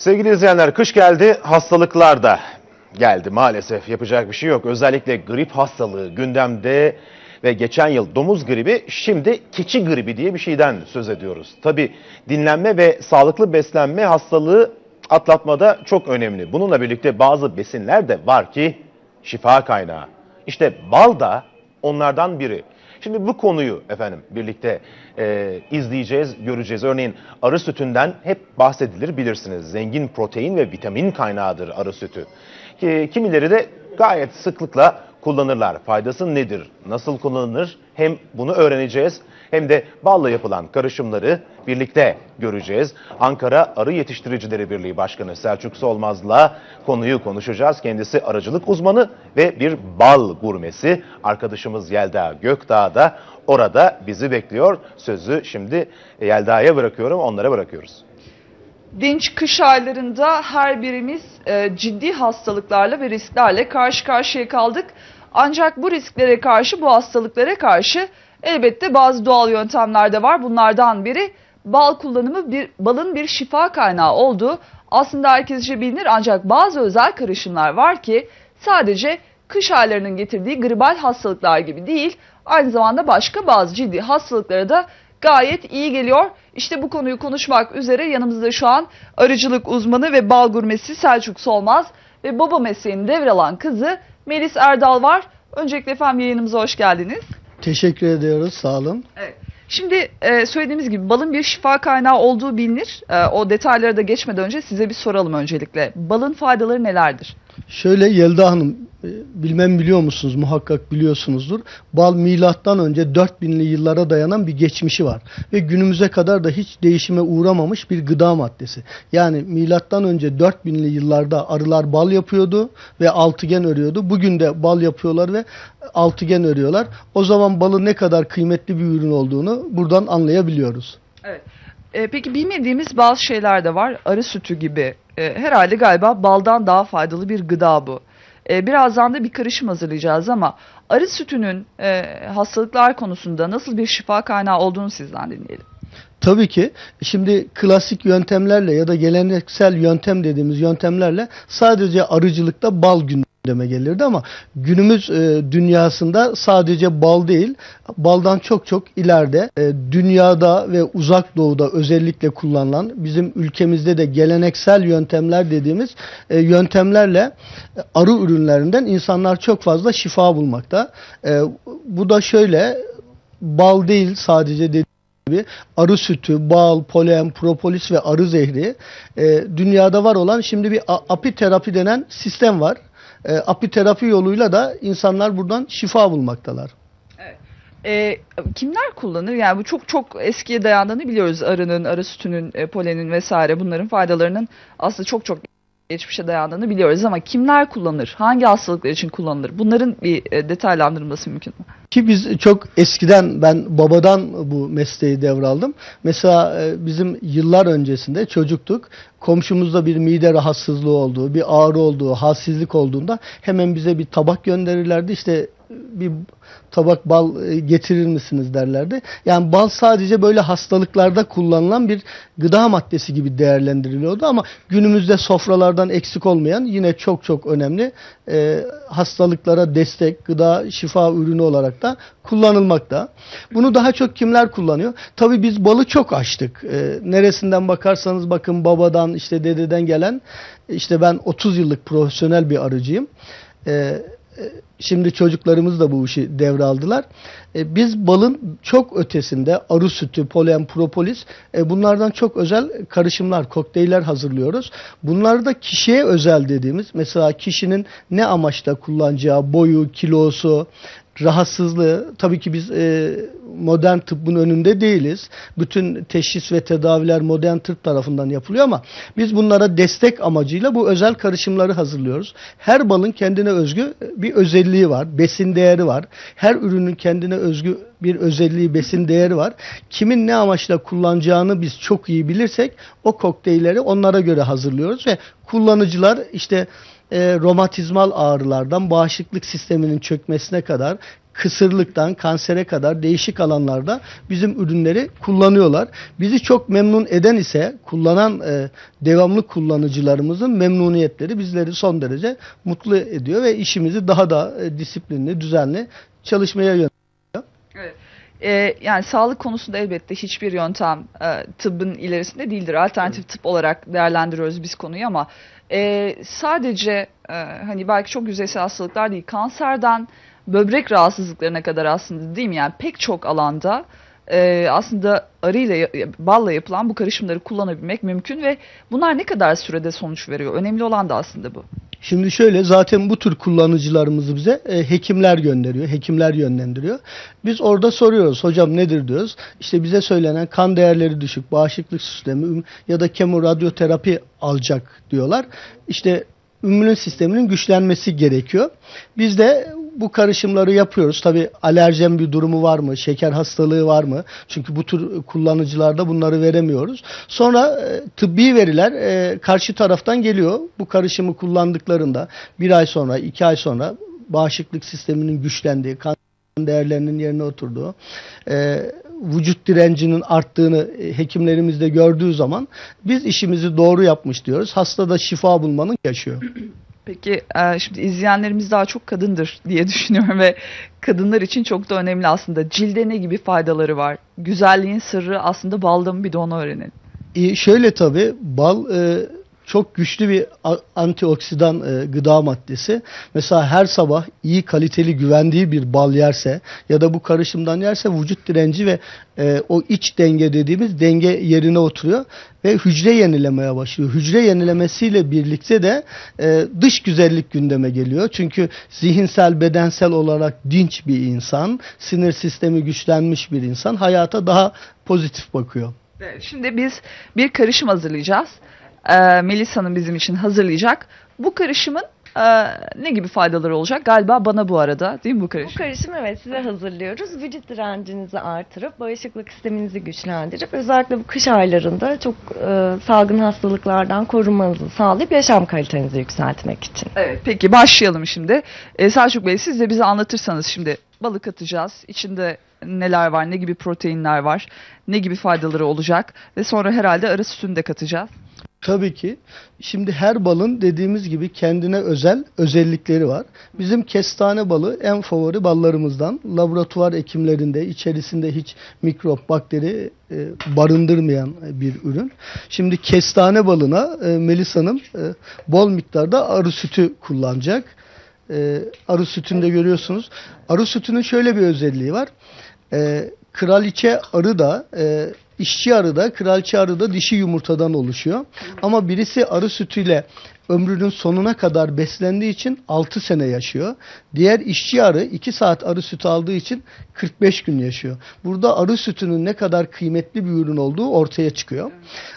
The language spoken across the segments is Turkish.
Sevgili izleyenler kış geldi hastalıklar da geldi maalesef yapacak bir şey yok. Özellikle grip hastalığı gündemde ve geçen yıl domuz gribi şimdi keçi gribi diye bir şeyden söz ediyoruz. Tabi dinlenme ve sağlıklı beslenme hastalığı atlatmada çok önemli. Bununla birlikte bazı besinler de var ki şifa kaynağı. İşte bal da onlardan biri. Şimdi bu konuyu efendim birlikte e, izleyeceğiz, göreceğiz. Örneğin arı sütünden hep bahsedilir bilirsiniz. Zengin protein ve vitamin kaynağıdır arı sütü. Ki, kimileri de gayet sıklıkla kullanırlar. Faydası nedir? Nasıl kullanılır? Hem bunu öğreneceğiz hem de balla yapılan karışımları birlikte göreceğiz. Ankara Arı Yetiştiricileri Birliği Başkanı Selçuk Solmaz'la konuyu konuşacağız. Kendisi arıcılık uzmanı ve bir bal gurmesi. Arkadaşımız Yelda Gökdağ da orada bizi bekliyor. Sözü şimdi Yelda'ya bırakıyorum, onlara bırakıyoruz. Dinç kış aylarında her birimiz e, ciddi hastalıklarla ve risklerle karşı karşıya kaldık. Ancak bu risklere karşı, bu hastalıklara karşı elbette bazı doğal yöntemler de var. Bunlardan biri bal kullanımı, bir balın bir şifa kaynağı olduğu aslında herkesce bilinir ancak bazı özel karışımlar var ki sadece kış aylarının getirdiği gribal hastalıklar gibi değil, aynı zamanda başka bazı ciddi hastalıklara da gayet iyi geliyor. İşte bu konuyu konuşmak üzere yanımızda şu an arıcılık uzmanı ve bal gurmesi Selçuk Solmaz ve baba mesleğini devralan kızı Melis Erdal var. Öncelikle efendim yayınımıza hoş geldiniz. Teşekkür ediyoruz. Sağ olun. Evet. Şimdi e, söylediğimiz gibi balın bir şifa kaynağı olduğu bilinir. E, o detaylara da geçmeden önce size bir soralım öncelikle. Balın faydaları nelerdir? Şöyle Yelda Hanım, e, bilmem biliyor musunuz? Muhakkak biliyorsunuzdur. Bal milattan önce 4000'li yıllara dayanan bir geçmişi var. Ve günümüze kadar da hiç değişime uğramamış bir gıda maddesi. Yani milattan önce 4000'li yıllarda arılar bal yapıyordu ve altıgen örüyordu. Bugün de bal yapıyorlar ve altıgen örüyorlar. O zaman balın ne kadar kıymetli bir ürün olduğunu buradan anlayabiliyoruz. Evet. E, peki bilmediğimiz bazı şeyler de var. Arı sütü gibi. E, herhalde galiba baldan daha faydalı bir gıda bu. E, birazdan da bir karışım hazırlayacağız ama arı sütünün e, hastalıklar konusunda nasıl bir şifa kaynağı olduğunu sizden dinleyelim. Tabii ki şimdi klasik yöntemlerle ya da geleneksel yöntem dediğimiz yöntemlerle sadece arıcılıkta bal gündeme gelirdi ama günümüz e, dünyasında sadece bal değil baldan çok çok ileride e, dünyada ve uzak doğuda özellikle kullanılan bizim ülkemizde de geleneksel yöntemler dediğimiz e, yöntemlerle e, arı ürünlerinden insanlar çok fazla şifa bulmakta. E, bu da şöyle bal değil sadece dediğimiz gibi arı sütü, bal, polen, propolis ve arı zehri e, dünyada var olan şimdi bir apiterapi denen sistem var. E, apiterapi yoluyla da insanlar buradan şifa bulmaktalar. E, kimler kullanır? Yani bu çok çok eskiye dayandığını biliyoruz. Arının, arı sütünün, e, polenin vesaire bunların faydalarının aslında çok çok geçmişe dayandığını biliyoruz ama kimler kullanır? Hangi hastalıklar için kullanılır? Bunların bir e, detaylandırılması mümkün mü? Ki biz çok eskiden ben babadan bu mesleği devraldım. Mesela e, bizim yıllar öncesinde çocuktuk. Komşumuzda bir mide rahatsızlığı olduğu, bir ağrı olduğu, halsizlik olduğunda hemen bize bir tabak gönderirlerdi. İşte bir tabak bal e, getirir misiniz derlerdi. Yani bal sadece böyle hastalıklarda kullanılan bir gıda maddesi gibi değerlendiriliyordu ama günümüzde sofralardan eksik olmayan yine çok çok önemli e, hastalıklara destek, gıda, şifa ürünü olarak da kullanılmakta. Bunu daha çok kimler kullanıyor? Tabii biz balı çok açtık. E, neresinden bakarsanız bakın babadan işte dededen gelen işte ben 30 yıllık profesyonel bir arıcıyım. E, Şimdi çocuklarımız da bu işi devraldılar. E, biz balın çok ötesinde arı sütü, polen, propolis e, bunlardan çok özel karışımlar, kokteyller hazırlıyoruz. Bunlar da kişiye özel dediğimiz mesela kişinin ne amaçla kullanacağı boyu, kilosu, rahatsızlığı tabii ki biz e, modern tıbbın önünde değiliz. Bütün teşhis ve tedaviler modern tıp tarafından yapılıyor ama biz bunlara destek amacıyla bu özel karışımları hazırlıyoruz. Her balın kendine özgü bir özelliği var, besin değeri var. Her ürünün kendine özgü bir özelliği, besin değeri var. Kimin ne amaçla kullanacağını biz çok iyi bilirsek o kokteylleri onlara göre hazırlıyoruz ve kullanıcılar işte e, romatizmal ağrılardan bağışıklık sisteminin çökmesine kadar kısırlıktan kansere kadar değişik alanlarda bizim ürünleri kullanıyorlar. Bizi çok memnun eden ise kullanan e, devamlı kullanıcılarımızın memnuniyetleri bizleri son derece mutlu ediyor ve işimizi daha da e, disiplinli, düzenli çalışmaya yöneliyor. Ee, yani sağlık konusunda elbette hiçbir yöntem e, tıbbın ilerisinde değildir. Alternatif tıp olarak değerlendiriyoruz biz konuyu ama e, sadece e, hani belki çok yüzeysel hastalıklar değil, kanserden böbrek rahatsızlıklarına kadar aslında değil mi? Yani pek çok alanda e, aslında arıyla balla yapılan bu karışımları kullanabilmek mümkün ve bunlar ne kadar sürede sonuç veriyor? Önemli olan da aslında bu. Şimdi şöyle zaten bu tür kullanıcılarımızı bize e, hekimler gönderiyor, hekimler yönlendiriyor. Biz orada soruyoruz hocam nedir diyoruz. İşte bize söylenen kan değerleri düşük, bağışıklık sistemi ya da kemoradyoterapi alacak diyorlar. İşte immün sisteminin güçlenmesi gerekiyor. Biz de bu karışımları yapıyoruz. Tabi alerjen bir durumu var mı? Şeker hastalığı var mı? Çünkü bu tür kullanıcılarda bunları veremiyoruz. Sonra e, tıbbi veriler e, karşı taraftan geliyor. Bu karışımı kullandıklarında bir ay sonra, iki ay sonra bağışıklık sisteminin güçlendiği, kan değerlerinin yerine oturduğu, e, vücut direncinin arttığını hekimlerimiz de gördüğü zaman biz işimizi doğru yapmış diyoruz. Hasta da şifa bulmanın yaşıyor. Peki e, şimdi izleyenlerimiz daha çok kadındır diye düşünüyorum ve kadınlar için çok da önemli aslında. Cilde ne gibi faydaları var? Güzelliğin sırrı aslında balda mı bir de onu öğrenelim. E, şöyle tabi bal e, çok güçlü bir antioksidan e, gıda maddesi. Mesela her sabah iyi kaliteli güvendiği bir bal yerse ya da bu karışımdan yerse vücut direnci ve e, o iç denge dediğimiz denge yerine oturuyor ve hücre yenilemeye başlıyor. Hücre yenilemesiyle birlikte de e, dış güzellik gündeme geliyor. Çünkü zihinsel, bedensel olarak dinç bir insan, sinir sistemi güçlenmiş bir insan hayata daha pozitif bakıyor. Şimdi biz bir karışım hazırlayacağız. Ee, Melis Hanım bizim için hazırlayacak. Bu karışımın e, ne gibi faydaları olacak? Galiba bana bu arada değil mi bu Bu karışım? karışımı evet size hazırlıyoruz. Vücut direncinizi artırıp bağışıklık sisteminizi güçlendirip özellikle bu kış aylarında çok e, salgın hastalıklardan korunmanızı sağlayıp yaşam kalitenizi yükseltmek için. Evet, peki başlayalım şimdi. Ee, Selçuk Bey siz de bize anlatırsanız şimdi balık atacağız. İçinde neler var, ne gibi proteinler var, ne gibi faydaları olacak ve sonra herhalde arı sütünü de katacağız. Tabii ki. Şimdi her balın dediğimiz gibi kendine özel özellikleri var. Bizim kestane balı en favori ballarımızdan. Laboratuvar ekimlerinde içerisinde hiç mikrop, bakteri e, barındırmayan bir ürün. Şimdi kestane balına e, Melis Hanım e, bol miktarda arı sütü kullanacak. E, arı sütünde görüyorsunuz. Arı sütünün şöyle bir özelliği var. E, kraliçe arı da e, işçi arı da kraliçe arı da dişi yumurtadan oluşuyor. Ama birisi arı sütüyle ömrünün sonuna kadar beslendiği için 6 sene yaşıyor. Diğer işçi arı 2 saat arı sütü aldığı için 45 gün yaşıyor. Burada arı sütünün ne kadar kıymetli bir ürün olduğu ortaya çıkıyor.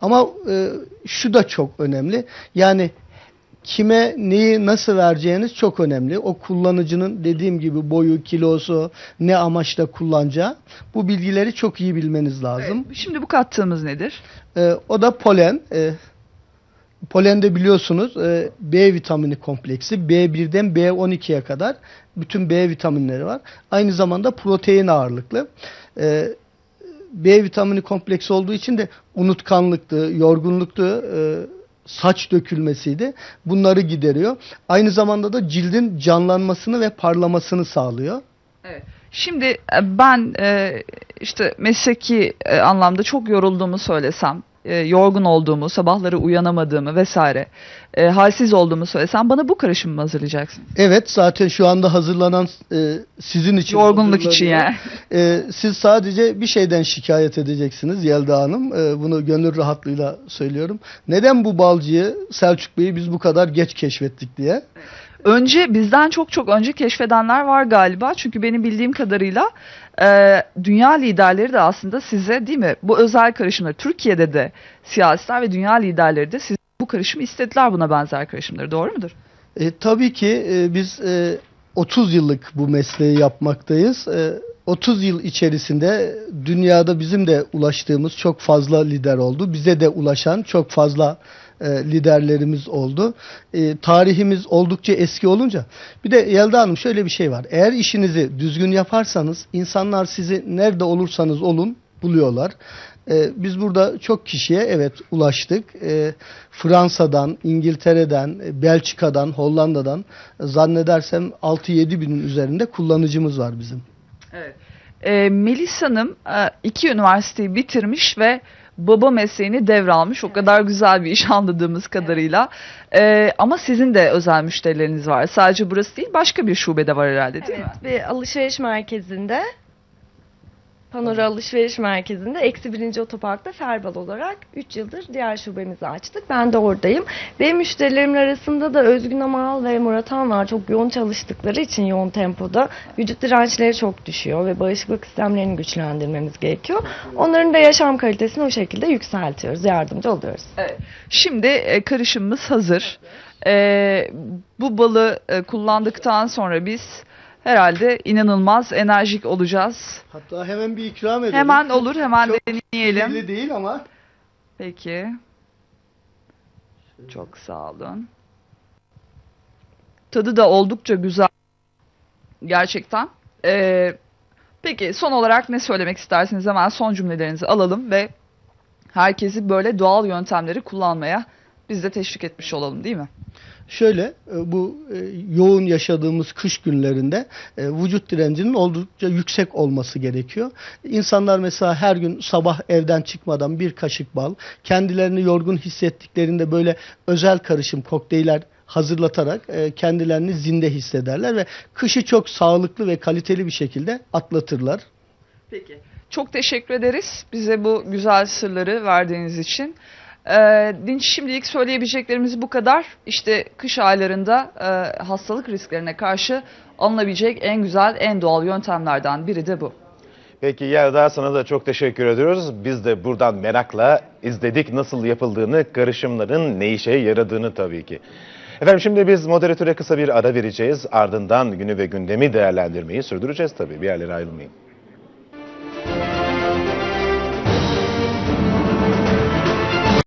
Ama e, şu da çok önemli. Yani kime neyi nasıl vereceğiniz çok önemli. O kullanıcının dediğim gibi boyu, kilosu, ne amaçla kullanacağı bu bilgileri çok iyi bilmeniz lazım. Evet, Şimdi bu kattığımız nedir? Ee, o da polen. Ee, polende biliyorsunuz e, B vitamini kompleksi B1'den B12'ye kadar bütün B vitaminleri var. Aynı zamanda protein ağırlıklı. Ee, B vitamini kompleksi olduğu için de unutkanlıktı, yorgunluktu, e, saç dökülmesiydi. Bunları gideriyor. Aynı zamanda da cildin canlanmasını ve parlamasını sağlıyor. Şimdi e, ben e, işte mesleki e, anlamda çok yorulduğumu söylesem, e, yorgun olduğumu, sabahları uyanamadığımı vesaire, e, halsiz olduğumu söylesem bana bu karışımı mı hazırlayacaksın? Evet zaten şu anda hazırlanan e, sizin için. Yorgunluk için yani. E, siz sadece bir şeyden şikayet edeceksiniz Yelda Hanım. E, bunu gönül rahatlığıyla söylüyorum. Neden bu balcıyı Selçuk Bey'i biz bu kadar geç keşfettik diye. Önce bizden çok çok önce keşfedenler var galiba. Çünkü benim bildiğim kadarıyla e, dünya liderleri de aslında size değil mi bu özel karışımları Türkiye'de de siyasiler ve dünya liderleri de siz bu karışımı istediler buna benzer karışımları doğru mudur? E, tabii ki e, biz e, 30 yıllık bu mesleği yapmaktayız. E, 30 yıl içerisinde dünyada bizim de ulaştığımız çok fazla lider oldu. Bize de ulaşan çok fazla e, liderlerimiz oldu. E, tarihimiz oldukça eski olunca bir de Yelda Hanım şöyle bir şey var. Eğer işinizi düzgün yaparsanız insanlar sizi nerede olursanız olun buluyorlar. E, biz burada çok kişiye evet ulaştık. Fransa'dan, İngiltere'den, Belçika'dan, Hollanda'dan zannedersem 6-7 binin üzerinde kullanıcımız var bizim. Evet. Ee, Melis Hanım iki üniversiteyi bitirmiş ve baba mesleğini devralmış. O kadar güzel bir iş anladığımız kadarıyla. Ee, ama sizin de özel müşterileriniz var. Sadece burası değil başka bir şubede var herhalde değil mi? Evet, bir alışveriş merkezinde Panora Alışveriş Merkezi'nde eksi birinci otoparkta Ferbal olarak 3 yıldır diğer şubemizi açtık. Ben de oradayım. Benim müşterilerimin arasında da Özgün Amal ve Murat Han var. Çok yoğun çalıştıkları için yoğun tempoda vücut dirençleri çok düşüyor ve bağışıklık sistemlerini güçlendirmemiz gerekiyor. Onların da yaşam kalitesini o şekilde yükseltiyoruz, yardımcı oluyoruz. Evet. Şimdi e, karışımımız hazır. E, bu balı e, kullandıktan sonra biz herhalde inanılmaz enerjik olacağız. Hatta hemen bir ikram edelim. Hemen olur, hemen Çok deneyelim. Belli değil ama Peki. Çok sağ olun. Tadı da oldukça güzel. Gerçekten. Ee, peki son olarak ne söylemek istersiniz? Hemen son cümlelerinizi alalım ve herkesi böyle doğal yöntemleri kullanmaya biz de teşvik etmiş olalım değil mi? Şöyle e, bu e, yoğun yaşadığımız kış günlerinde e, vücut direncinin oldukça yüksek olması gerekiyor. İnsanlar mesela her gün sabah evden çıkmadan bir kaşık bal, kendilerini yorgun hissettiklerinde böyle özel karışım kokteyller hazırlatarak kendilerini zinde hissederler ve kışı çok sağlıklı ve kaliteli bir şekilde atlatırlar. Peki. Çok teşekkür ederiz bize bu güzel sırları verdiğiniz için. Ee, Dinç şimdilik söyleyebileceklerimiz bu kadar. İşte kış aylarında e, hastalık risklerine karşı alınabilecek en güzel, en doğal yöntemlerden biri de bu. Peki Yelda sana da çok teşekkür ediyoruz. Biz de buradan merakla izledik nasıl yapıldığını, karışımların ne işe yaradığını tabii ki. Efendim şimdi biz moderatöre kısa bir ara vereceğiz. Ardından günü ve gündemi değerlendirmeyi sürdüreceğiz tabii. Bir yerlere ayrılmayın.